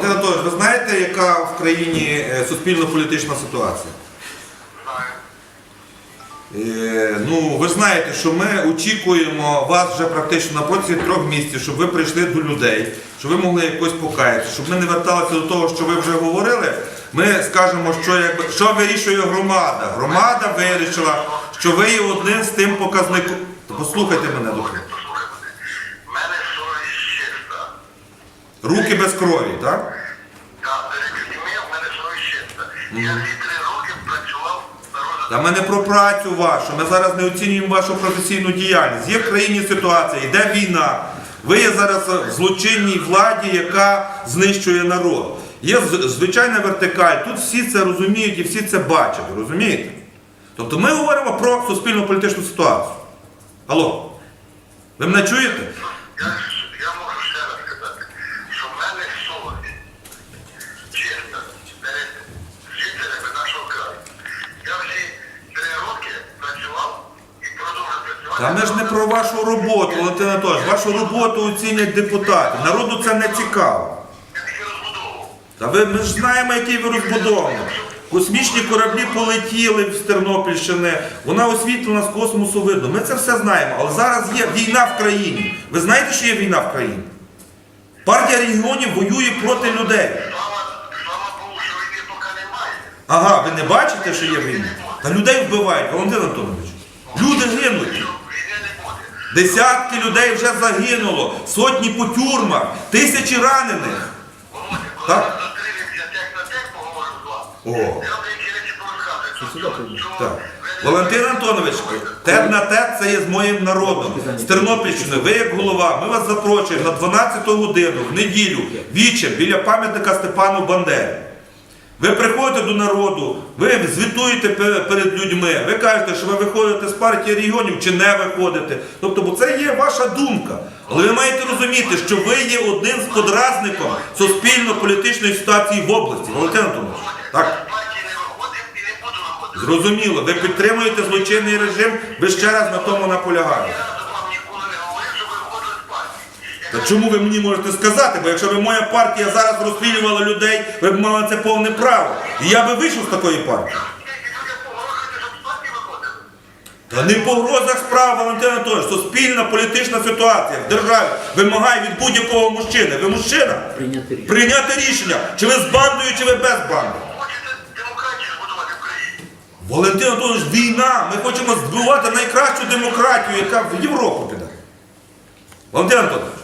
Валентин Анатолійович, ви знаєте, яка в країні е, суспільно-політична ситуація? Е, Ну, ви знаєте, що ми очікуємо вас вже практично на протязі трьох місяців, щоб ви прийшли до людей, щоб ви могли якось покаятися, щоб ми не верталися до того, що ви вже говорили. Ми скажемо, що якби що вирішує громада. Громада вирішила, що ви є одним з тим показником. Послухайте мене, доктор. Послухай мене. В мене совість чиста. Руки без крові, так? Та перед в мене совість чиста. Я всі три роки працював. Та ми не про працю вашу, ми зараз не оцінюємо вашу професійну діяльність. Є в країні ситуація, йде війна. Ви є зараз в злочинній владі, яка знищує народ. Є звичайна вертикаль. Тут всі це розуміють і всі це бачать, розумієте? Тобто ми говоримо про суспільно-політичну ситуацію. Алло, ви мене чуєте? Я, я можу ще раз сказати, що в мене совість чиста перед жителями нашого краю. Я всі три роки працював і продовжую працювати. Та ми ж не про вашу роботу, Валентин Анатолійович. Вашу роботу оцінять депутати. Народу це не цікаво. Та ви ми ж знаємо, який ви розбудований. Космічні кораблі полетіли з Тернопільщини, вона освітлена з космосу видно. Ми це все знаємо. Але зараз є війна в країні. Ви знаєте, що є війна в країні? Партія регіонів воює проти людей. Ага, ви не бачите, що є війна? Та людей вбивають, Валентин Антонович. Люди гинуть. Десятки людей вже загинуло, сотні по тюрмах, тисячі ранених. Так. О. Так. Валентин Антонович, тет на тет це є з моїм народом. З Тернопільщини, ви як голова, ми вас запрошуємо на 12 годину в неділю вічер біля пам'ятника Степану Бандері. Ви приходите до народу, ви звітуєте перед людьми, ви кажете, що ви виходите з партії регіонів чи не виходите. Тобто, бо це є ваша думка. Але ви маєте розуміти, що ви є одним з подразником суспільно-політичної ситуації в області. Валентин Антонович, так? Зрозуміло, ви підтримуєте злочинний режим, ви ще раз на тому наполягаєте. Чому ви мені можете сказати? Бо якщо б моя партія зараз розстрілювала людей, ви б мали це повне право. І я би вийшов з такої партії. Та не в погрозах справ, Валентин Анатолійович. Суспільна політична ситуація в державі вимагає від будь-якого мужчини. Ви мужчина? Прийняти рішення. Прийняти рішення, чи ви з бандою, чи ви без банди. Хочете демократію збудувати в країні? Валентин Анатолійович, війна. Ми хочемо збивати найкращу демократію, яка в Європу піде. Валентин Анатолійович.